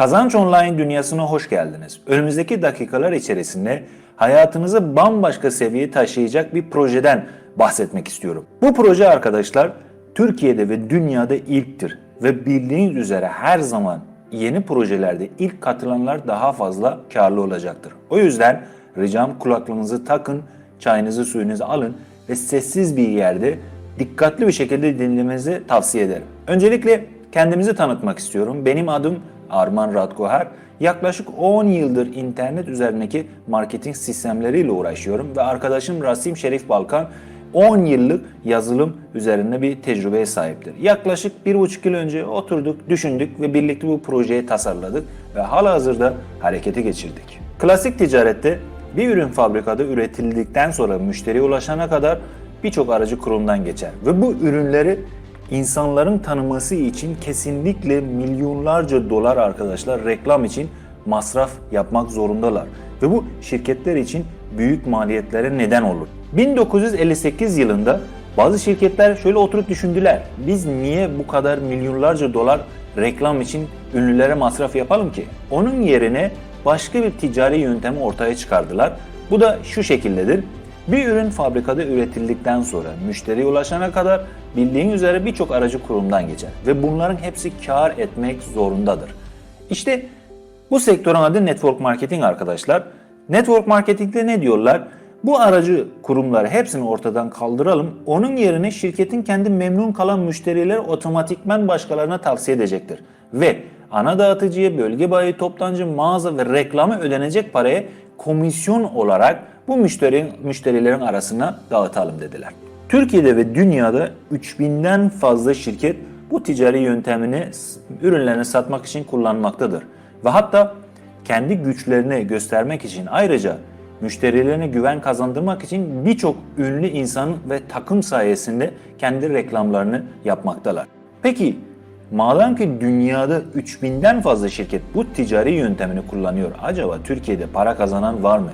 Kazanç Online dünyasına hoş geldiniz. Önümüzdeki dakikalar içerisinde hayatınızı bambaşka seviyeye taşıyacak bir projeden bahsetmek istiyorum. Bu proje arkadaşlar Türkiye'de ve dünyada ilktir ve bildiğiniz üzere her zaman yeni projelerde ilk katılanlar daha fazla karlı olacaktır. O yüzden ricam kulaklığınızı takın, çayınızı suyunuzu alın ve sessiz bir yerde dikkatli bir şekilde dinlemenizi tavsiye ederim. Öncelikle kendimizi tanıtmak istiyorum. Benim adım Arman Radkoher. Yaklaşık 10 yıldır internet üzerindeki marketing sistemleriyle uğraşıyorum ve arkadaşım Rasim Şerif Balkan 10 yıllık yazılım üzerinde bir tecrübeye sahiptir. Yaklaşık 1,5 yıl önce oturduk, düşündük ve birlikte bu projeyi tasarladık ve hala hazırda harekete geçirdik. Klasik ticarette bir ürün fabrikada üretildikten sonra müşteriye ulaşana kadar birçok aracı kurumdan geçer ve bu ürünleri insanların tanıması için kesinlikle milyonlarca dolar arkadaşlar reklam için masraf yapmak zorundalar ve bu şirketler için büyük maliyetlere neden olur. 1958 yılında bazı şirketler şöyle oturup düşündüler. Biz niye bu kadar milyonlarca dolar reklam için ünlülere masraf yapalım ki? Onun yerine başka bir ticari yöntemi ortaya çıkardılar. Bu da şu şekildedir. Bir ürün fabrikada üretildikten sonra müşteriye ulaşana kadar bildiğin üzere birçok aracı kurumdan geçer ve bunların hepsi kar etmek zorundadır. İşte bu sektörün adı network marketing arkadaşlar. Network marketingde ne diyorlar? Bu aracı kurumları hepsini ortadan kaldıralım. Onun yerine şirketin kendi memnun kalan müşterileri otomatikman başkalarına tavsiye edecektir. Ve ana dağıtıcıya, bölge bayi, toptancı, mağaza ve reklama ödenecek parayı komisyon olarak bu müşteri, müşterilerin arasına dağıtalım dediler. Türkiye'de ve dünyada 3000'den fazla şirket bu ticari yöntemini ürünlerini satmak için kullanmaktadır. Ve hatta kendi güçlerini göstermek için ayrıca müşterilerine güven kazandırmak için birçok ünlü insan ve takım sayesinde kendi reklamlarını yapmaktalar. Peki madem ki dünyada 3000'den fazla şirket bu ticari yöntemini kullanıyor, acaba Türkiye'de para kazanan var mı?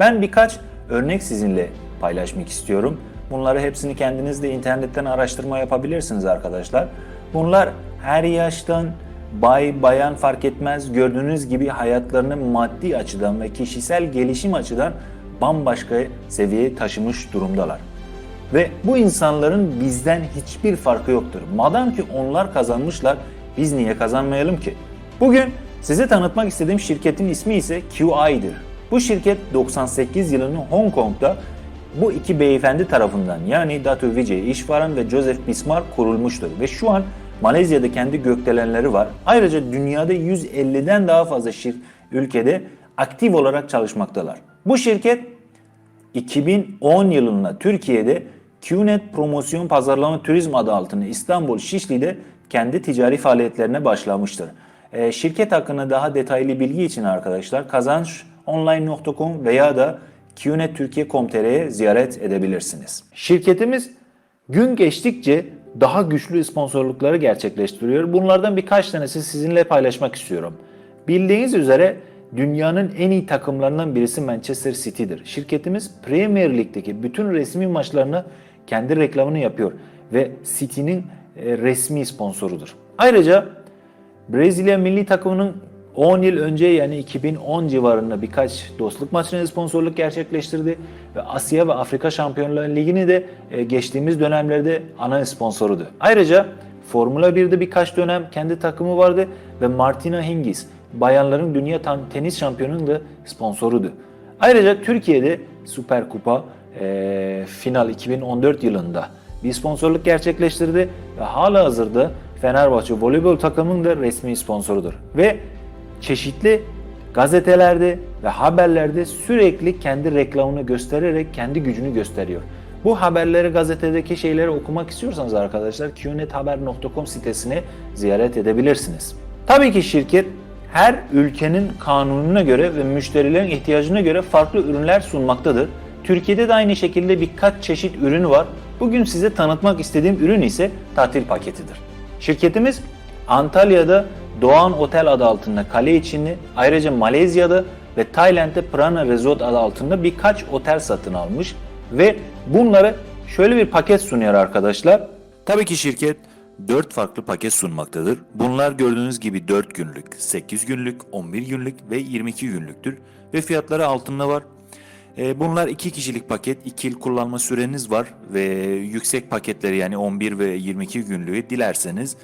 Ben birkaç örnek sizinle paylaşmak istiyorum. Bunları hepsini kendiniz de internetten araştırma yapabilirsiniz arkadaşlar. Bunlar her yaştan, bay, bayan fark etmez gördüğünüz gibi hayatlarını maddi açıdan ve kişisel gelişim açıdan bambaşka seviyeye taşımış durumdalar. Ve bu insanların bizden hiçbir farkı yoktur. Madem ki onlar kazanmışlar, biz niye kazanmayalım ki? Bugün size tanıtmak istediğim şirketin ismi ise QI'dir. Bu şirket 98 yılını Hong Kong'da bu iki beyefendi tarafından yani Datu Vijay İşvaran ve Joseph Bismarck kurulmuştur ve şu an Malezya'da kendi gökdelenleri var. Ayrıca dünyada 150'den daha fazla şir ülkede aktif olarak çalışmaktalar. Bu şirket 2010 yılında Türkiye'de QNet Promosyon Pazarlama Turizm adı altında İstanbul Şişli'de kendi ticari faaliyetlerine başlamıştır. E, şirket hakkında daha detaylı bilgi için arkadaşlar kazançonline.com veya da qnettürkiye.com.tr'ye ziyaret edebilirsiniz. Şirketimiz gün geçtikçe daha güçlü sponsorlukları gerçekleştiriyor. Bunlardan birkaç tanesi sizinle paylaşmak istiyorum. Bildiğiniz üzere dünyanın en iyi takımlarından birisi Manchester City'dir. Şirketimiz Premier Lig'deki bütün resmi maçlarına kendi reklamını yapıyor ve City'nin e, resmi sponsorudur. Ayrıca Brezilya milli takımının 10 yıl önce yani 2010 civarında birkaç dostluk maçına sponsorluk gerçekleştirdi ve Asya ve Afrika Şampiyonlar Ligi'ni de e, geçtiğimiz dönemlerde ana sponsorudu. Ayrıca Formula 1'de birkaç dönem kendi takımı vardı ve Martina Hingis bayanların dünya tenis şampiyonunun da sponsorudu. Ayrıca Türkiye'de Süper Kupa e, final 2014 yılında bir sponsorluk gerçekleştirdi ve hala hazırda Fenerbahçe voleybol takımının da resmi sponsorudur. Ve çeşitli gazetelerde ve haberlerde sürekli kendi reklamını göstererek kendi gücünü gösteriyor. Bu haberleri gazetedeki şeyleri okumak istiyorsanız arkadaşlar qnethaber.com sitesine ziyaret edebilirsiniz. Tabii ki şirket her ülkenin kanununa göre ve müşterilerin ihtiyacına göre farklı ürünler sunmaktadır. Türkiye'de de aynı şekilde birkaç çeşit ürün var. Bugün size tanıtmak istediğim ürün ise tatil paketidir. Şirketimiz Antalya'da Doğan Otel adı altında kale içini, ayrıca Malezya'da ve Tayland'da Prana Resort adı altında birkaç otel satın almış ve bunları şöyle bir paket sunuyor arkadaşlar. Tabii ki şirket 4 farklı paket sunmaktadır. Bunlar gördüğünüz gibi 4 günlük, 8 günlük, 11 günlük ve 22 günlüktür. Ve fiyatları altında var. E, Bunlar 2 kişilik paket, 2 yıl kullanma süreniz var ve yüksek paketleri yani 11 ve 22 günlüğü dilerseniz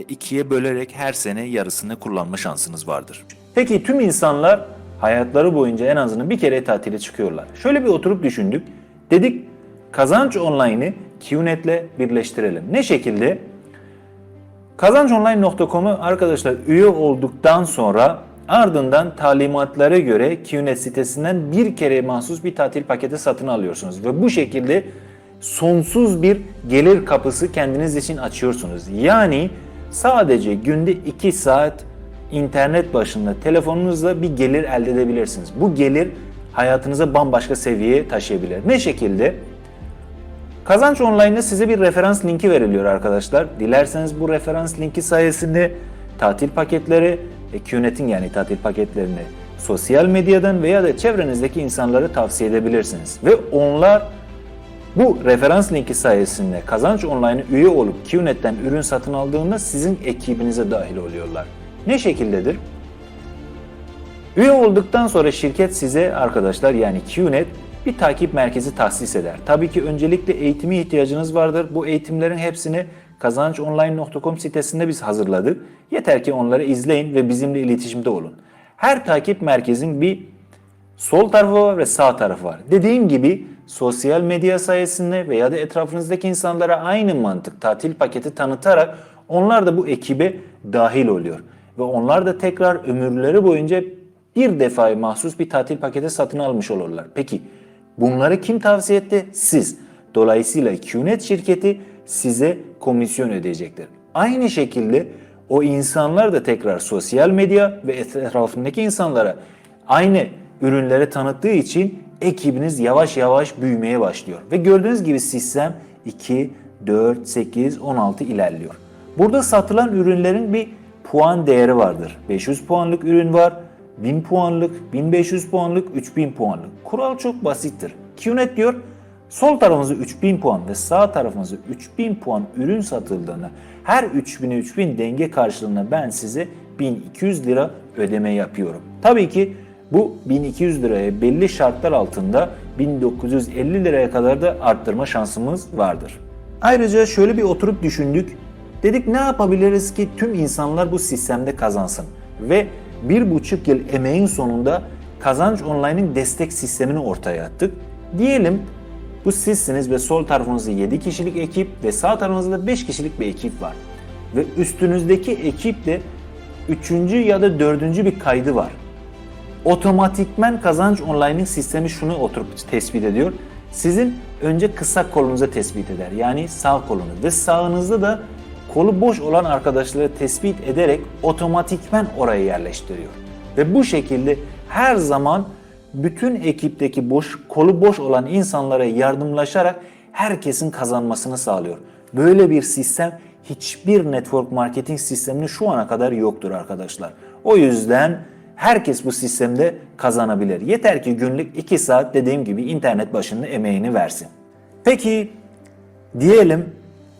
ikiye bölerek her sene yarısını kullanma şansınız vardır. Peki tüm insanlar hayatları boyunca en azından bir kere tatile çıkıyorlar. Şöyle bir oturup düşündük. Dedik kazanç online'ı QNet'le birleştirelim. Ne şekilde? Kazançonline.com'u arkadaşlar üye olduktan sonra ardından talimatlara göre QNet sitesinden bir kere mahsus bir tatil paketi satın alıyorsunuz. Ve bu şekilde sonsuz bir gelir kapısı kendiniz için açıyorsunuz. Yani sadece günde 2 saat internet başında telefonunuzla bir gelir elde edebilirsiniz. Bu gelir hayatınıza bambaşka seviyeye taşıyabilir. Ne şekilde? Kazanç Online'da size bir referans linki veriliyor arkadaşlar. Dilerseniz bu referans linki sayesinde tatil paketleri, QNet'in yani tatil paketlerini sosyal medyadan veya da çevrenizdeki insanlara tavsiye edebilirsiniz. Ve onlar bu referans linki sayesinde Kazanç Online'a üye olup QNet'ten ürün satın aldığında sizin ekibinize dahil oluyorlar. Ne şekildedir? Üye olduktan sonra şirket size arkadaşlar yani QNet bir takip merkezi tahsis eder. Tabii ki öncelikle eğitime ihtiyacınız vardır. Bu eğitimlerin hepsini kazançonline.com sitesinde biz hazırladık. Yeter ki onları izleyin ve bizimle iletişimde olun. Her takip merkezin bir sol tarafı var ve sağ tarafı var. Dediğim gibi sosyal medya sayesinde veya da etrafınızdaki insanlara aynı mantık tatil paketi tanıtarak onlar da bu ekibe dahil oluyor. Ve onlar da tekrar ömürleri boyunca bir defaya mahsus bir tatil paketi satın almış olurlar. Peki bunları kim tavsiye etti? Siz. Dolayısıyla QNet şirketi size komisyon ödeyecektir. Aynı şekilde o insanlar da tekrar sosyal medya ve etrafındaki insanlara aynı ürünleri tanıttığı için ekibiniz yavaş yavaş büyümeye başlıyor. Ve gördüğünüz gibi sistem 2, 4, 8, 16 ilerliyor. Burada satılan ürünlerin bir puan değeri vardır. 500 puanlık ürün var, 1000 puanlık, 1500 puanlık, 3000 puanlık. Kural çok basittir. QNet diyor sol tarafınızda 3000 puan ve sağ tarafınızda 3000 puan ürün satıldığında her 3000'e 3000 denge karşılığında ben size 1200 lira ödeme yapıyorum. Tabii ki bu 1200 liraya belli şartlar altında 1950 liraya kadar da arttırma şansımız vardır. Ayrıca şöyle bir oturup düşündük. Dedik ne yapabiliriz ki tüm insanlar bu sistemde kazansın ve bir buçuk yıl emeğin sonunda Kazanç Online'ın destek sistemini ortaya attık. Diyelim bu sizsiniz ve sol tarafınızda 7 kişilik ekip ve sağ tarafınızda 5 kişilik bir ekip var. Ve üstünüzdeki ekipte 3. ya da 4. bir kaydı var. Otomatikmen Kazanç Online'ın sistemi şunu oturup tespit ediyor. Sizin önce kısa kolunuza tespit eder. Yani sağ kolunuz ve sağınızda da kolu boş olan arkadaşları tespit ederek otomatikmen oraya yerleştiriyor. Ve bu şekilde her zaman bütün ekipteki boş, kolu boş olan insanlara yardımlaşarak herkesin kazanmasını sağlıyor. Böyle bir sistem hiçbir network marketing sisteminde şu ana kadar yoktur arkadaşlar. O yüzden herkes bu sistemde kazanabilir. Yeter ki günlük 2 saat dediğim gibi internet başında emeğini versin. Peki diyelim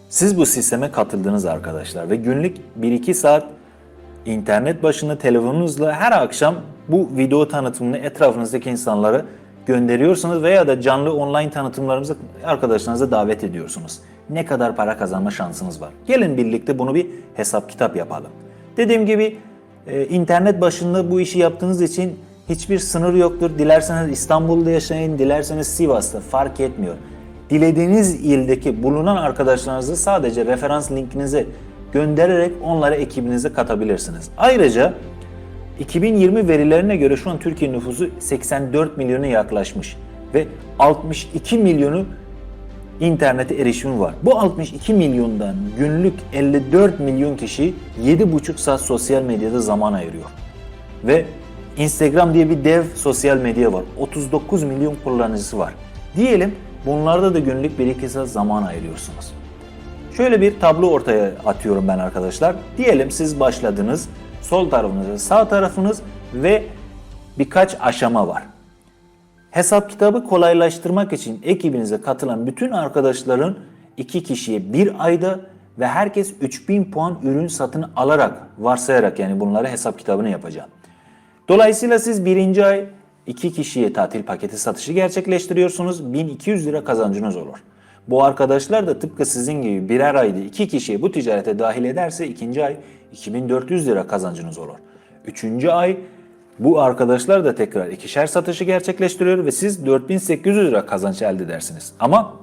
siz bu sisteme katıldınız arkadaşlar ve günlük 1-2 saat internet başında telefonunuzla her akşam bu video tanıtımını etrafınızdaki insanlara gönderiyorsunuz veya da canlı online tanıtımlarımızı arkadaşlarınıza davet ediyorsunuz. Ne kadar para kazanma şansınız var? Gelin birlikte bunu bir hesap kitap yapalım. Dediğim gibi e, internet başında bu işi yaptığınız için hiçbir sınır yoktur. Dilerseniz İstanbul'da yaşayın, dilerseniz Sivas'ta fark etmiyor. Dilediğiniz ildeki bulunan arkadaşlarınızı sadece referans linkinize göndererek onları ekibinize katabilirsiniz. Ayrıca 2020 verilerine göre şu an Türkiye nüfusu 84 milyona yaklaşmış ve 62 milyonu internete erişimi var. Bu 62 milyondan günlük 54 milyon kişi 7,5 saat sosyal medyada zaman ayırıyor. Ve Instagram diye bir dev sosyal medya var. 39 milyon kullanıcısı var. Diyelim bunlarda da günlük 1-2 saat zaman ayırıyorsunuz. Şöyle bir tablo ortaya atıyorum ben arkadaşlar. Diyelim siz başladınız. Sol tarafınız, sağ tarafınız ve birkaç aşama var. Hesap kitabı kolaylaştırmak için ekibinize katılan bütün arkadaşların iki kişiye bir ayda ve herkes 3000 puan ürün satın alarak, varsayarak yani bunları hesap kitabını yapacağım. Dolayısıyla siz birinci ay iki kişiye tatil paketi satışı gerçekleştiriyorsunuz. 1200 lira kazancınız olur. Bu arkadaşlar da tıpkı sizin gibi birer ayda iki kişiyi bu ticarete dahil ederse ikinci ay 2400 lira kazancınız olur. Üçüncü ay bu arkadaşlar da tekrar ikişer satışı gerçekleştiriyor ve siz 4800 lira kazanç elde edersiniz. Ama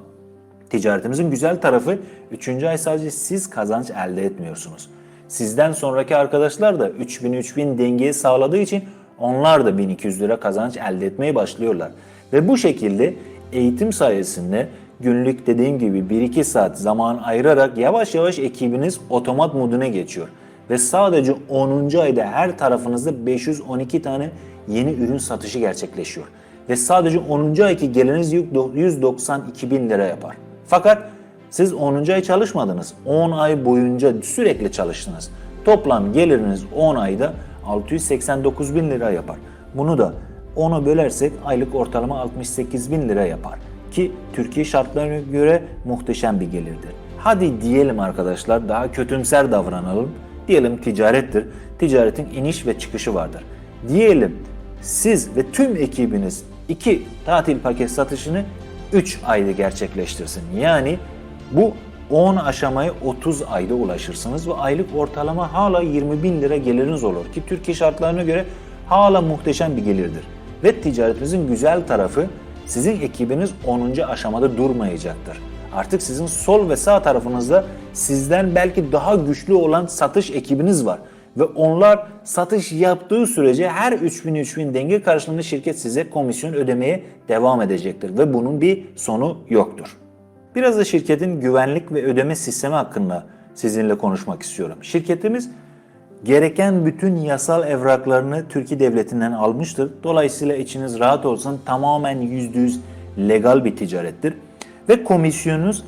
ticaretimizin güzel tarafı 3. ay sadece siz kazanç elde etmiyorsunuz. Sizden sonraki arkadaşlar da 3000-3000 dengeyi sağladığı için onlar da 1200 lira kazanç elde etmeye başlıyorlar. Ve bu şekilde eğitim sayesinde günlük dediğim gibi 1-2 saat zaman ayırarak yavaş yavaş ekibiniz otomat moduna geçiyor. Ve sadece 10. ayda her tarafınızda 512 tane yeni ürün satışı gerçekleşiyor. Ve sadece 10. ayki geliriniz 192 bin lira yapar. Fakat siz 10. ay çalışmadınız. 10 ay boyunca sürekli çalıştınız. Toplam geliriniz 10 ayda 689 bin lira yapar. Bunu da 10'a bölersek aylık ortalama 68 bin lira yapar. Ki Türkiye şartlarına göre muhteşem bir gelirdir. Hadi diyelim arkadaşlar daha kötümser davranalım. Diyelim ticarettir. Ticaretin iniş ve çıkışı vardır. Diyelim siz ve tüm ekibiniz iki tatil paket satışını 3 ayda gerçekleştirsin. Yani bu 10 aşamaya 30 ayda ulaşırsınız ve aylık ortalama hala 20 bin lira geliriniz olur ki Türkiye şartlarına göre hala muhteşem bir gelirdir. Ve ticaretimizin güzel tarafı sizin ekibiniz 10. aşamada durmayacaktır. Artık sizin sol ve sağ tarafınızda sizden belki daha güçlü olan satış ekibiniz var. Ve onlar satış yaptığı sürece her 3000-3000 denge karşılığında şirket size komisyon ödemeye devam edecektir. Ve bunun bir sonu yoktur. Biraz da şirketin güvenlik ve ödeme sistemi hakkında sizinle konuşmak istiyorum. Şirketimiz gereken bütün yasal evraklarını Türkiye Devleti'nden almıştır. Dolayısıyla içiniz rahat olsun tamamen %100 legal bir ticarettir. Ve komisyonunuz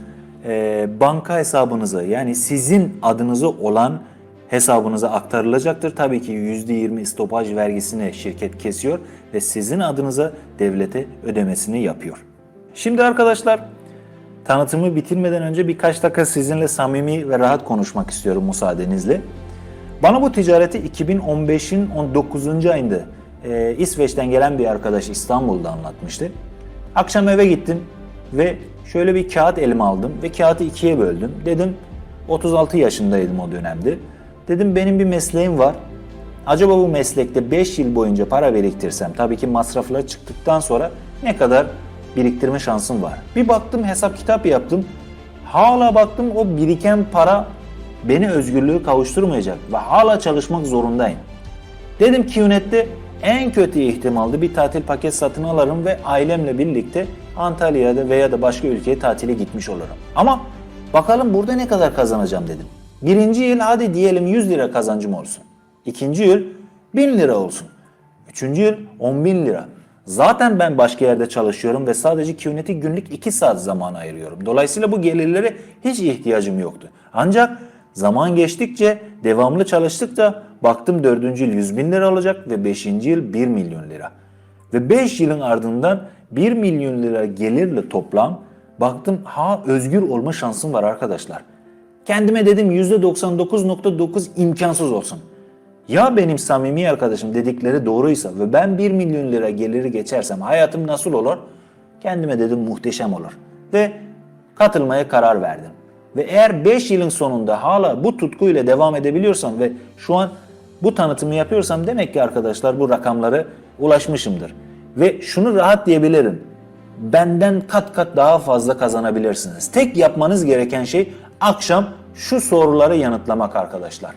e, banka hesabınıza yani sizin adınıza olan hesabınıza aktarılacaktır. Tabii ki %20 stopaj vergisini şirket kesiyor ve sizin adınıza devlete ödemesini yapıyor. Şimdi arkadaşlar tanıtımı bitirmeden önce birkaç dakika sizinle samimi ve rahat konuşmak istiyorum müsaadenizle. Bana bu ticareti 2015'in 19. ayında e, İsveç'ten gelen bir arkadaş İstanbul'da anlatmıştı. Akşam eve gittim ve şöyle bir kağıt elime aldım ve kağıtı ikiye böldüm. Dedim 36 yaşındaydım o dönemde. Dedim benim bir mesleğim var. Acaba bu meslekte 5 yıl boyunca para biriktirsem tabii ki masraflar çıktıktan sonra ne kadar biriktirme şansım var. Bir baktım hesap kitap yaptım. Hala baktım o biriken para beni özgürlüğü kavuşturmayacak ve hala çalışmak zorundayım. Dedim ki yönette en kötü ihtimalde bir tatil paket satın alırım ve ailemle birlikte Antalya'da veya da başka ülkeye tatile gitmiş olurum. Ama bakalım burada ne kadar kazanacağım dedim. Birinci yıl hadi diyelim 100 lira kazancım olsun. İkinci yıl 1000 lira olsun. Üçüncü yıl 10 bin lira. Zaten ben başka yerde çalışıyorum ve sadece QNet'e günlük 2 saat zaman ayırıyorum. Dolayısıyla bu gelirlere hiç ihtiyacım yoktu. Ancak zaman geçtikçe, devamlı çalıştıkça baktım 4. yıl 100 bin lira olacak ve 5. yıl 1 milyon lira. Ve 5 yılın ardından 1 milyon lira gelirle toplam baktım ha özgür olma şansım var arkadaşlar. Kendime dedim %99.9 imkansız olsun. Ya benim samimi arkadaşım dedikleri doğruysa ve ben 1 milyon lira geliri geçersem hayatım nasıl olur? Kendime dedim muhteşem olur. Ve katılmaya karar verdim. Ve eğer 5 yılın sonunda hala bu tutkuyla devam edebiliyorsam ve şu an bu tanıtımı yapıyorsam demek ki arkadaşlar bu rakamlara ulaşmışımdır. Ve şunu rahat diyebilirim. Benden kat kat daha fazla kazanabilirsiniz. Tek yapmanız gereken şey akşam şu soruları yanıtlamak arkadaşlar.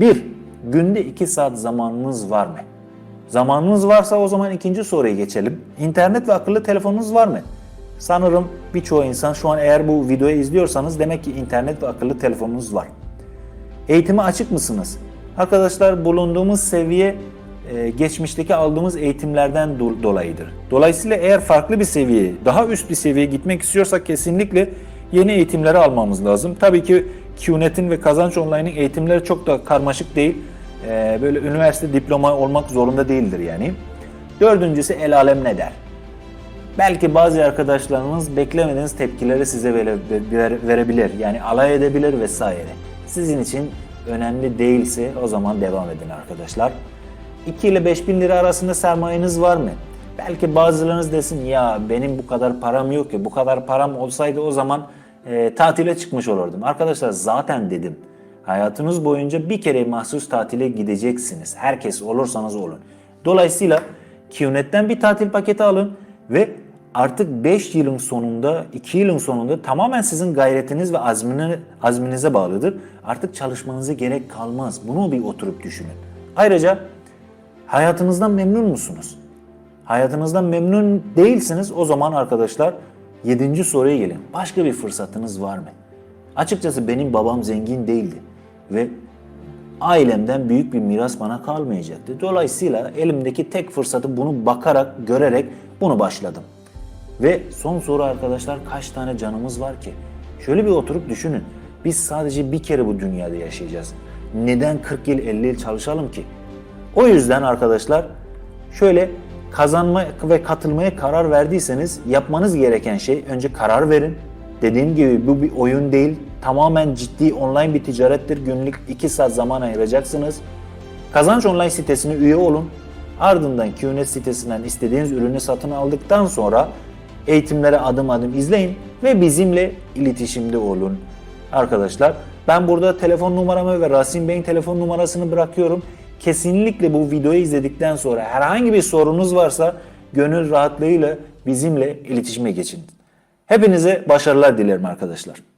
1. Günde 2 saat zamanınız var mı? Zamanınız varsa o zaman ikinci soruya geçelim. İnternet ve akıllı telefonunuz var mı? Sanırım birçoğu insan şu an eğer bu videoyu izliyorsanız demek ki internet ve akıllı telefonunuz var. Eğitime açık mısınız? Arkadaşlar bulunduğumuz seviye e, geçmişteki aldığımız eğitimlerden do- dolayıdır. Dolayısıyla eğer farklı bir seviyeye, daha üst bir seviyeye gitmek istiyorsak kesinlikle yeni eğitimleri almamız lazım. Tabii ki QNet'in ve Kazanç Online'ın eğitimleri çok da karmaşık değil. E, böyle üniversite diploma olmak zorunda değildir yani. Dördüncüsü el alem ne der? Belki bazı arkadaşlarınız beklemediğiniz tepkileri size vere- verebilir. Yani alay edebilir vesaire. Sizin için önemli değilse o zaman devam edin arkadaşlar. 2 ile 5 bin lira arasında sermayeniz var mı? Belki bazılarınız desin ya benim bu kadar param yok ki bu kadar param olsaydı o zaman e, tatile çıkmış olurdum. Arkadaşlar zaten dedim hayatınız boyunca bir kere mahsus tatile gideceksiniz. Herkes olursanız olun. Dolayısıyla Qnet'ten bir tatil paketi alın ve artık 5 yılın sonunda, 2 yılın sonunda tamamen sizin gayretiniz ve azmine, azminize bağlıdır. Artık çalışmanıza gerek kalmaz. Bunu bir oturup düşünün. Ayrıca hayatınızdan memnun musunuz? Hayatınızdan memnun değilsiniz o zaman arkadaşlar 7. soruya gelin. Başka bir fırsatınız var mı? Açıkçası benim babam zengin değildi ve ailemden büyük bir miras bana kalmayacaktı. Dolayısıyla elimdeki tek fırsatı bunu bakarak, görerek bunu başladım. Ve son soru arkadaşlar kaç tane canımız var ki? Şöyle bir oturup düşünün. Biz sadece bir kere bu dünyada yaşayacağız. Neden 40 yıl 50 yıl çalışalım ki? O yüzden arkadaşlar şöyle kazanma ve katılmaya karar verdiyseniz yapmanız gereken şey önce karar verin. Dediğim gibi bu bir oyun değil. Tamamen ciddi online bir ticarettir. Günlük 2 saat zaman ayıracaksınız. Kazanç Online sitesine üye olun. Ardından QNet sitesinden istediğiniz ürünü satın aldıktan sonra eğitimlere adım adım izleyin ve bizimle iletişimde olun. Arkadaşlar ben burada telefon numaramı ve Rasim Bey'in telefon numarasını bırakıyorum. Kesinlikle bu videoyu izledikten sonra herhangi bir sorunuz varsa gönül rahatlığıyla bizimle iletişime geçin. Hepinize başarılar dilerim arkadaşlar.